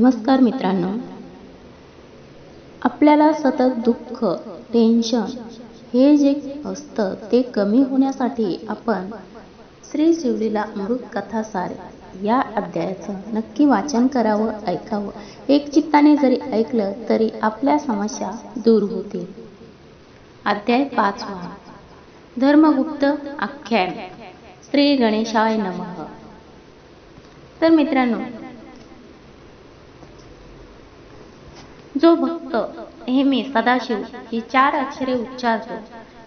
नमस्कार मित्रांनो. आपल्याला सतत दुःख टेन्शन हे जे असतं ते कमी होण्यासाठी आपण श्री शिवलीला अमृत कथासार या अध्यायाचं नक्की वाचन करावं ऐकावं. एक चित्ताने जरी ऐकलं तरी आपल्या समस्या दूर होतील. अध्याय पाचवा. धर्मगुप्त आख्यान. श्री गणेशाय नमः. तर मित्रांनो जो भक्त नेहमी सदाशिव ही चार अक्षरे उच्चारतो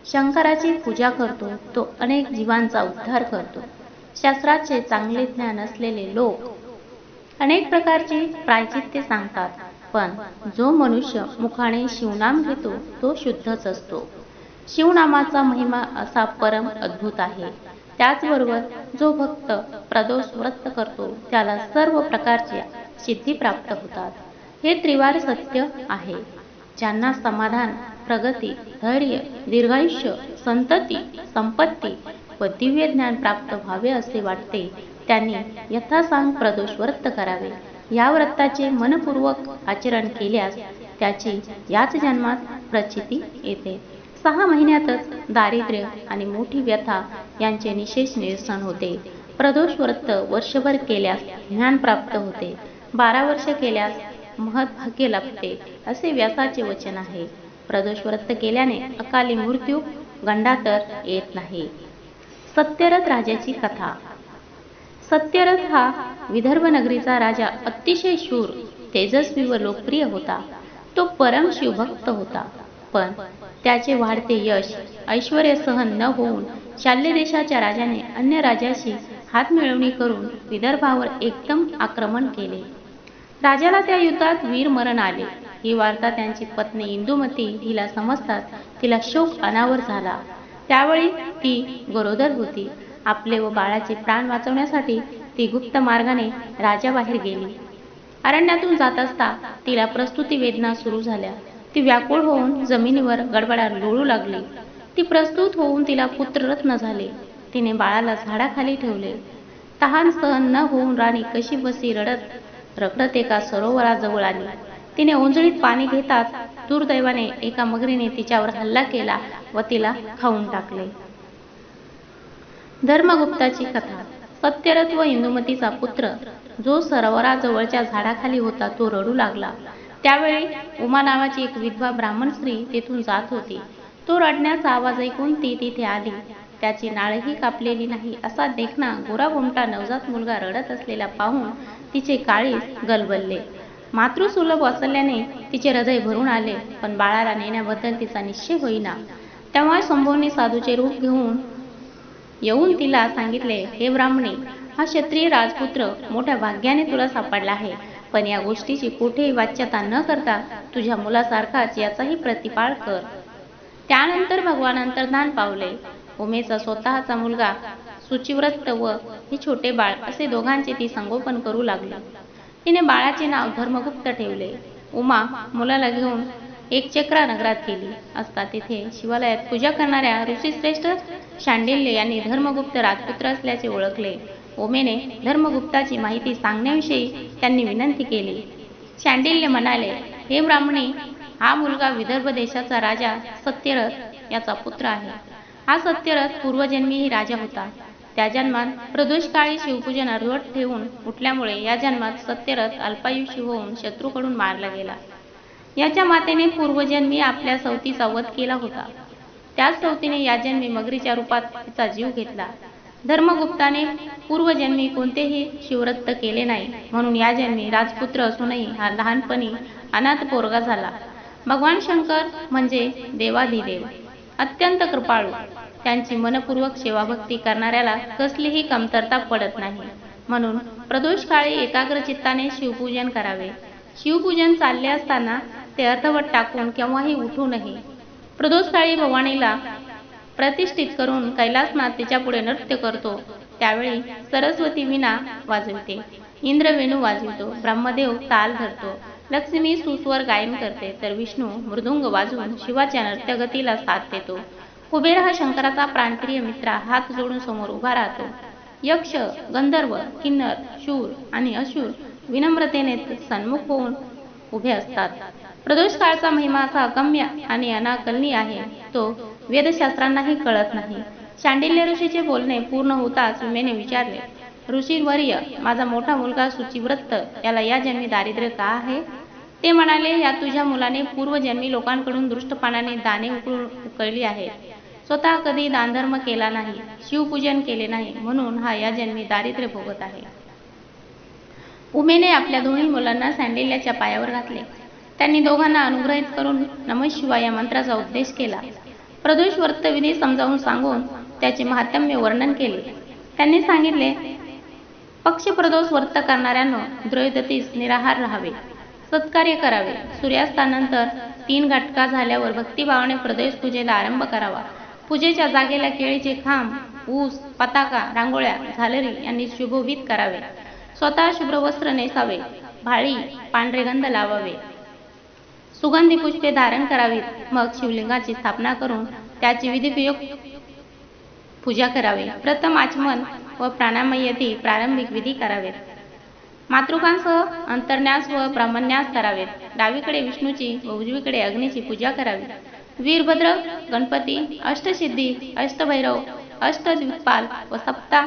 शंकराची पूजा करतो तो अनेक जीवांचा उद्धार करतो. शास्त्राचे चांगले ज्ञान असलेले लोक अनेक प्रकारची प्रायचित्ते सांगतात पण जो मनुष्य मुखाने शिवनाम घेतो तो शुद्धच असतो. शिवनामाचा महिमा असा परम अद्भुत आहे. त्याचबरोबर जो भक्त प्रदोष व्रत करतो त्याला सर्व प्रकारच्या सिद्धी प्राप्त होतात. हे त्रिवार सत्य आहे. ज्यांना समाधान प्रगती धैर्य दीर्घायुष्य संतती संपत्ती व दिव्य ज्ञान प्राप्त व्हावे असे वाटते त्यांनी यथासांग प्रदोष व्रत करावे. या व्रताचे मनपूर्वक आचरण केल्यास त्याची याच जन्मात प्रचिती येते. सहा महिन्यातच दारिद्र्य आणि मोठी व्यथा यांचे निशेष निरसन होते. प्रदोष व्रत वर्षभर केल्यास ज्ञान प्राप्त होते. बारा वर्ष केल्यास महत्भाग्य लाभते असे व्यासाचे वचन आहे. प्रदोष व्रत केल्याने अकाली मृत्यू गंडातर येत नाही. सत्यरथ राजाची कथा. सत्यरथ हा विदर्भ नगरीचा राजा अतिशय शूर तेजस्वी व लोकप्रिय होता. तो परम शिवभक्त होता. पण त्याचे वाढते यश ऐश्वर सहन न होऊन शाल्य देशाच्या राजाने अन्य राजाशी हात मिळवणी करून विदर्भावर एकदम आक्रमण केले. राजाला त्या युद्धात वीर मरण आले. ही वार्ता त्यांची पत्नी इंदुमती हिला समजतात तिला शोक अनावर झाला. त्यावेळी ती गरोदर होती. आपले व बाळाचे प्राण वाचवण्यासाठी ती गुप्त मार्गाने राजाबाहेर गेली. अरण्यातून जात असता तिला प्रस्तुती वेदना सुरू झाल्या. ती व्याकुळ होऊन जमिनीवर गडबडा लोळू लागली. ती प्रस्तुत होऊन तिला पुत्ररत्न झाले. तिने बाळाला झाडाखाली ठेवले. तहान सहन न होऊन राणी कशी बसी रडत रखडत एका सरोवराजवळ आली. तिने ओंजळीत पाणी घेताच दुर्दैवाने एका मगरीने तिच्यावर हल्ला केला व तिला खाऊन टाकले. धर्मगुप्ताची कथा. सत्यरथ व इंदुमतीचा पुत्र जो सरोवराजवळच्या झाडाखाली होता तो रडू लागला. त्यावेळी उमा नावाची एक विधवा ब्राह्मण स्त्री तेथून जात होती. तो रडण्याचा आवाज ऐकून ती तिथे आली. त्याची नाळही कापलेली नाही असा देखना गोरा घुमटा नवजात मुलगा रडत असलेला पाहून तिचे काळी गलबलले. मातृसुलभ असल्याने तिचे हृदय भरून आले पण बाळाला नेण्याबद्दल तिचा निश्चय होईना. तेव्हा संभवनी साधूचे रूप घेऊन येऊन तिला सांगितले हे ब्राह्मणे हा क्षत्रिय राजपुत्र मोठ्या भाग्याने तुला सापडला आहे पण या गोष्टीची कुठेही वाच्यता न करता तुझ्या मुलासारखाच याचाही प्रतिपाळ कर. त्यानंतर भगवान अंतर्धान पावले. उमेचा स्वतःचा मुलगा सुचिव्रत व हे छोटे बाळ असे दोघांचे ती संगोपन करू लागली. तिने बाळाचे नाव धर्मगुप्त ठेवले. उमा मुलाला घेऊन एक चक्रा नगरात गेली. असता तिथे शिवालयात पूजा करणाऱ्या ऋषीश्रेष्ठ शांडिल्य यांनी धर्मगुप्त राजपुत्र असल्याचे ओळखले. ओमेने धर्मगुप्ताची माहिती सांगण्याविषयी त्यांनी विनंती केली. शांडिल्य म्हणाले हे ब्राह्मणे हा मुलगा विदर्भ देशाचा राजा सत्यरथ याचा पुत्र आहे. हा सत्यरथ पूर्वजन्मीही राजा होता. त्या जन्मात प्रदोषकाळी शिवपूजन अर्धवट ठेवून उठल्यामुळे या जन्मात सत्यरथ अल्पायुषी होऊन शत्रूकडून मारला गेला. याच्या मातेने पूर्वजन्मी आपल्या सवतीचा वध केला होता. त्याच सवतीने या जन्मी मगरीच्या रूपात तिचा जीव घेतला. धर्मगुप्ताने पूर्वजन्मी कोणतेही शिवरत्त केले नाही म्हणून या जन्मी राजपुत्र असूनही हा लहानपणी अनाथ पोरगा झाला. भगवान शंकर म्हणजे देवाधिदेव. अत्यंत कृपाळू. त्यांची मनपूर्वक सेवाभक्ती करणाऱ्याला कसलीही कमतरता पडत नाही. म्हणून प्रदोष काळी एकाग्र चित्ताने शिवपूजन करावे. शिवपूजन चालले असताना ते अर्धवट टाकून केव्हाही उठू नये प्रदोष काळी भवानीला प्रतिष्ठित करून कैलासनाथ तिच्या पुढे नृत्य करतो. त्यावेळी सरस्वती विना वाजवते. इंद्रवेणू वाजवितो. ब्रह्मदेव ताल धरतो. लक्ष्मी सुस्वर गायन करते. तर विष्णू मृदुंग वाजवून शिवाच्या नृत्यगतीला साथ देतो. कुबेर हा शंकराचा प्राणप्रिय मित्र हात जोडून समोर उभा राहतो. यक्ष गंधर्व किन्नर शूर आणि अशूर विनम्रतेने सन्मुख होऊन उभे असतात. प्रदोष काळचा महिमा असा अगम्य आणि अनाकलनीय आहे. तो वेदशास्त्रांनाही कळत नाही. शांडिल्य ऋषीचे बोलणे पूर्ण होताच उमेने विचारले ऋषीवर्य माझा मोठा मुलगा सुचिव्रत याला या जन्मी दारिद्र्य का आहे? ते म्हणाले या तुझ्या मुलाने पूर्वजन्मी लोकांकडून दृष्टपानाने दाने उकळून उकळली आहेत. स्वतः कधी दानधर्म केला नाही शिवपूजन केले नाही म्हणून हा या जन्मी दारिद्र्य भोगत आहे. उमेने आपल्या दोन्ही मुलांना सँडेल्याच्या पायावर घातले. त्यांनी दोघांना अनुग्रहित करून नमः शिवाय या मंत्राचा उपदेश केला. प्रदोष वर्तविधी समजावून सांगून त्याचे महात्म्य वर्णन केले. त्यांनी सांगितले पक्षप्रदोष वर्त करणाऱ्यांनो द्रयोदतीस निराहार राहावे. सत्कार्य करावे. सूर्यास्तानंतर तीन घटका झाल्यावर भक्तिभावाने प्रदेश पूजेला आरंभ करावा. पूजेच्या जागेला केळीचे खांब ऊस पताका रांगोळ्या झालरी यांनी शुभोभित करावे. स्वतः शुभ्र वस्त्र नेसावे. भाळी पांढरे गंध लावावे. सुगंधी पुष्पे धारण करावीत. मग शिवलिंगाची स्थापना करून त्याची विधिप्रयोग पूजा करावी. प्रथम आचमन व प्राणामयती प्रारंभिक विधी करावेत. मातृकांसह अंतर्न्यास व ब्राह्मण्यास करावेत. डावीकडे विष्णूची व उजवीकडे अग्नीची पूजा करावी. वीरभद्र गणपती अष्टसिद्धी अष्टभैरव अष्टद्विपाल व सप्ता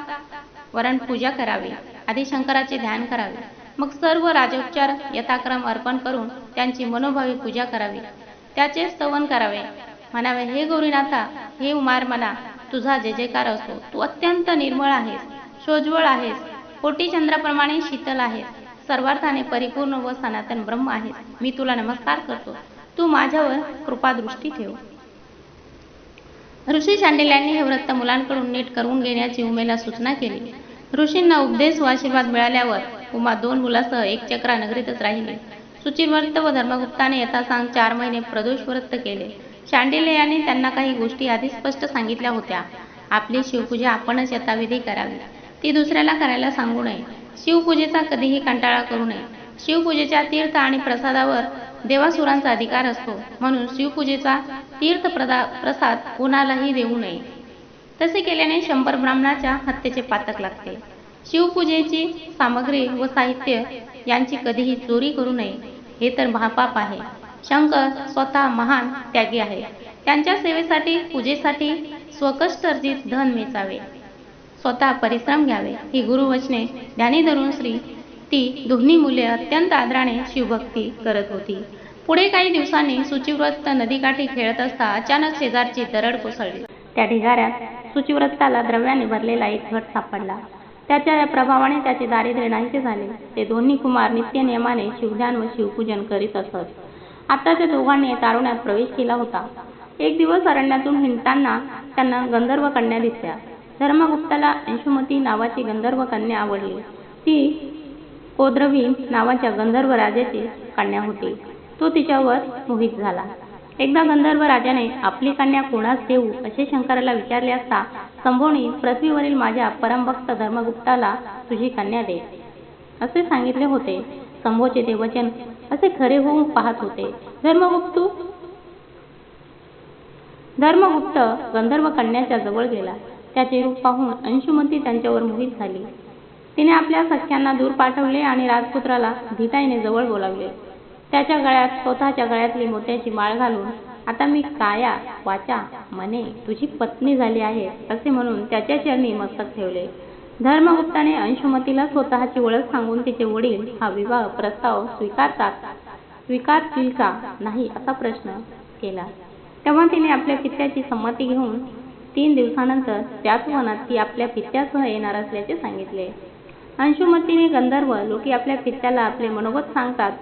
वरण पूजा करावी. आधी शंकराचे ध्यान करावे. मग सर्व राजोपचार यथाक्रम अर्पण करून त्यांची मनोभावी पूजा करावी. त्याचे स्तवन करावे. म्हणावे हे गौरीनाथा हे उमार मला तुझा जे जयकार असतो तू अत्यंत निर्मळ आहेस शोज्वळ आहेस कोटी चंद्राप्रमाणे शीतल आहेस सर्वार्थाने परिपूर्ण व सनातन ब्रह्म आहेस मी तुला नमस्कार करतो. तू माझ्यावर कृपादृष्टी ठेव. ऋषी शांडिल्यांनी हे व्रत मुलांकडून नीट करून घेण्याची उमेला सूचना केली. ऋषींना उपदेश व आशीर्वाद मिळाल्यावर उमा दोन मुलासह एक चक्रा नगरीतच राहिली. सुचिरव्रत व धर्मगुप्ताने यथासांग चार महिने प्रदोष व्रत केले. शांडिल्य यांनी त्यांना काही गोष्टी आधी स्पष्ट सांगितल्या होत्या. आपली शिवपूजा आपणच यथाविधी करावी. ती दुसऱ्याला करायला सांगू नये. शिवपूजेचा कधीही कंटाळा करू नये. शिवपूजेच्या तीर्थ आणि प्रसादावर देवासुरांचा अधिकार असतो. म्हणून शिवपूजेचा तीर्थ प्रदा प्रसाद कोणालाही देऊ नये. तसे केल्याने शंभर ब्राह्मणाच्या हत्येचे पातक लागते. शिवपूजेची सामग्री व साहित्य यांची कधीही चोरी करू नये हे तर महापाप आहे. शंकर स्वतः महान त्यागी आहे. त्यांच्या सेवेसाठी पूजेसाठी स्वकष्ट अर्जित धन वेचावे स्वतः परिश्रम घ्यावे ही गुरुवचने ध्यानी धरून श्री ती दोन्ही मुले अत्यंत आदराने शिवभक्ती करत होती. पुढे काही दिवसांनी सुचिव्रत नदीकाठी खेळत असता अचानक शेजारची दरड कोसळली. त्या ढिगाऱ्यात सुचिव्रताला द्रव्याने भरलेला एक घट सापडला. त्याच्या या प्रभावाने त्याचे दारिद्र्य नाहीसे झाले. ते दोन्ही कुमार नित्य नियमाने शिवध्यान व शिवपूजन करीत असत. आता त्या दोघांनी तारुण्यात प्रवेश केला होता. एक दिवस अरण्यातून हिंडताना त्यांना गंधर्व कन्या दिसल्या. धर्मगुप्ताला अंशुमती नावाची गंधर्व कन्या आवडली. ती कोद्रवी नावाच्या गंधर्व राजाची कन्या होती. तो तिच्यावर मोहित झाला. एकदा गंधर्व राजाने आपली कन्या कोणास देऊ असे शंकराला विचारले असता संभोणी पृथ्वीवरील माझ्या परमभक्त धर्मगुप्ताला तुझी कन्या दे. असे सांगितले होते. संभोचे ते वचन असे खरे होऊन पाहत होते. धर्मगुप्त धर्मगुप्त गंधर्व कन्याच्या जवळ गेला. त्याचे रूप पाहून अंशुमती त्यांच्यावर मोहित झाली. तिने आपल्या सख्यांना दूर पाठवले आणि राजपुत्राला धिताईने जवळ बोलावले. त्याच्या गळ्यात स्वतःच्या गळ्यातली मोत्याची माळ घालून आता मी काया वाचा मने तुझी पत्नी झाली आहे असे म्हणून त्याच्या चरणी मस्तक ठेवले. धर्मगुप्ताने अंशुमतीला स्वतःची ओळख सांगून तिचे वडील हा विवाह प्रस्ताव स्वीकारतात. स्वीकारतील का नाही असा प्रश्न केला. तेव्हा तिने आपल्या पित्याची संमती घेऊन तीन दिवसानंतर त्याच वनात ती आपल्या पित्यासह येणार असल्याचे सांगितले. अंशुमतीने गंधर्व लोकी आपल्या पित्याला आपले मनोगत सांगतात.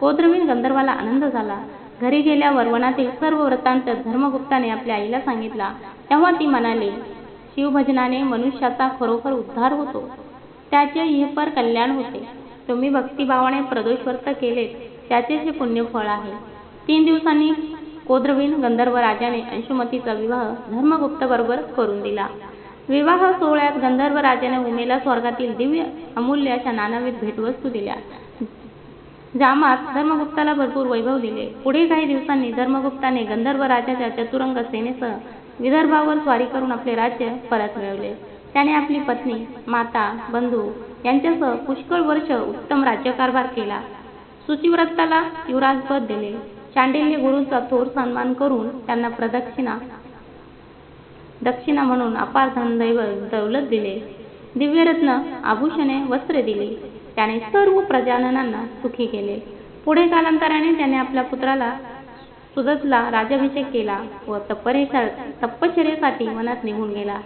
कोद्रवीन गंधर्वाला आनंद झाला. घरी गेल्यावर वनातील सर्व वृत्तांत धर्मगुप्ताने आपल्या आईला सांगितला. तेव्हा ती म्हणाली शिवभजनाने मनुष्याचा खरोखर उद्धार होतो. त्याचे इहपर कल्याण होते. तुम्ही भक्तिभावाने प्रदोष व्रत केले त्याचे हे पुण्यफळ आहे. तीन दिवसांनी कोद्रवीन गंधर्व राजाने अंशुमतीचा विवाह धर्मगुप्त बरोबर करून दिला. विवाह सोहळ्यात गंधर्व राजाने उमेला स्वर्गातील दिव्य अमूल्य अशा नानाविध भेटवस्तू दिल्या. जामात धर्मगुप्ताला भरपूर वैभव दिले. पुढे काही दिवसांनी धर्मगुप्ताने गंधर्व राजाच्या चतुरंग सेनेसह विदर्भावर स्वारी करून आपले राज्य परत मिळवले. त्याने आपली पत्नी माता बंधू यांच्यासह पुष्कळ वर्ष उत्तम राज्यकारभार केला. सुचिव्रताला युवराजपद दिले. चांडिल्य गुरूंचा थोर सन्मान करून त्यांना प्रदक्षिणा दक्षिणा म्हणून अपार धनदैव दौलत दिले. दिव्यरत्न आभूषणे वस्त्रे दिली. त्याने सर्व प्रजाजनांना सुखी केले. पुढे कालांतराने त्याने आपल्या पुत्राला सुदतला राज्याभिषेक केला व तपश्चर्येसाठी वनात निघून गेला.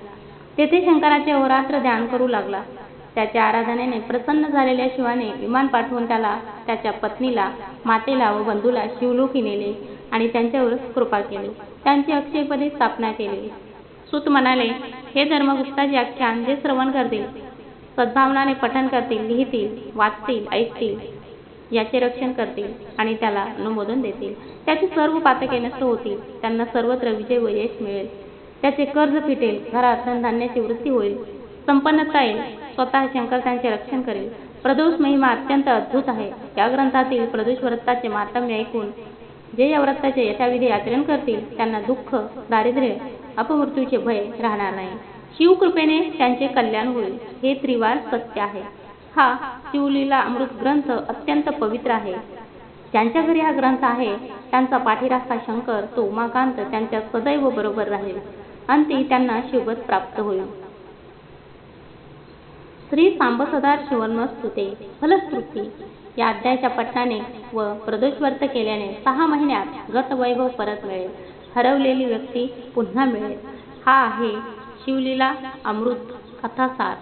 तेथे शंकराचे अहोरात्र ध्यान करू लागला. त्याच्या आराधनेने प्रसन्न झालेल्या शिवाने विमान पाठवून त्याला त्याच्या पत्नीला मातेला व बंधूला शिवलोकी नेले आणि त्यांच्यावर कृपा केली. त्यांची अक्षयपदी स्थापना केली. सुत म्हणाले हे धर्मगुप्ताचे आख्यान जे श्रवण करतील सद्भावनाने पठन करतील लिहितील वाचतील ऐकतील याचे रक्षण करतील आणि त्याला अनुमोदन देतील. त्याची सर्व पातके नष्ट होतील त्यांना सर्वत्र विजय व यश मिळेल. त्याचे कर्ज फिटेल घरात धनधान्याची वृत्ती होईल. संपन्नता येईल स्वतः शंकर त्यांचे रक्षण करेल. प्रदोष महिमा अत्यंत अद्भुत आहे. या ग्रंथातील प्रदोष व्रताचे मातम्य ऐकून जे या व्रताचे यथाविधी आचरण करतील त्यांना दुःख दारिद्र्य अपमृत्यूचे भय राहणार नाही. शिवकृपेने त्यांचे कल्याण होईल हे त्रिवार सत्य आहे. हा शिवलीला अमृत ग्रंथ अत्यंत पवित्र आहे. ज्यांच्या घरी हा ग्रंथ आहे. त्यांचा पाठीराखा शंकर तो उमाकांत त्यांच्या सदैव बरोबर राहील. अंती त्यांना शिवगत प्राप्त होईल. श्री सांबसदार शिवन्मस्तुते फलश्रुती या अध्यायाच्या पठणाने व प्रदोषवर्त केल्याने सहा महिन्यात गतवैभव परत मिळेल. हरवलेली व्यक्ती पुन्हा मिळेल. हा आहे शिवलीला अमृत कथासार.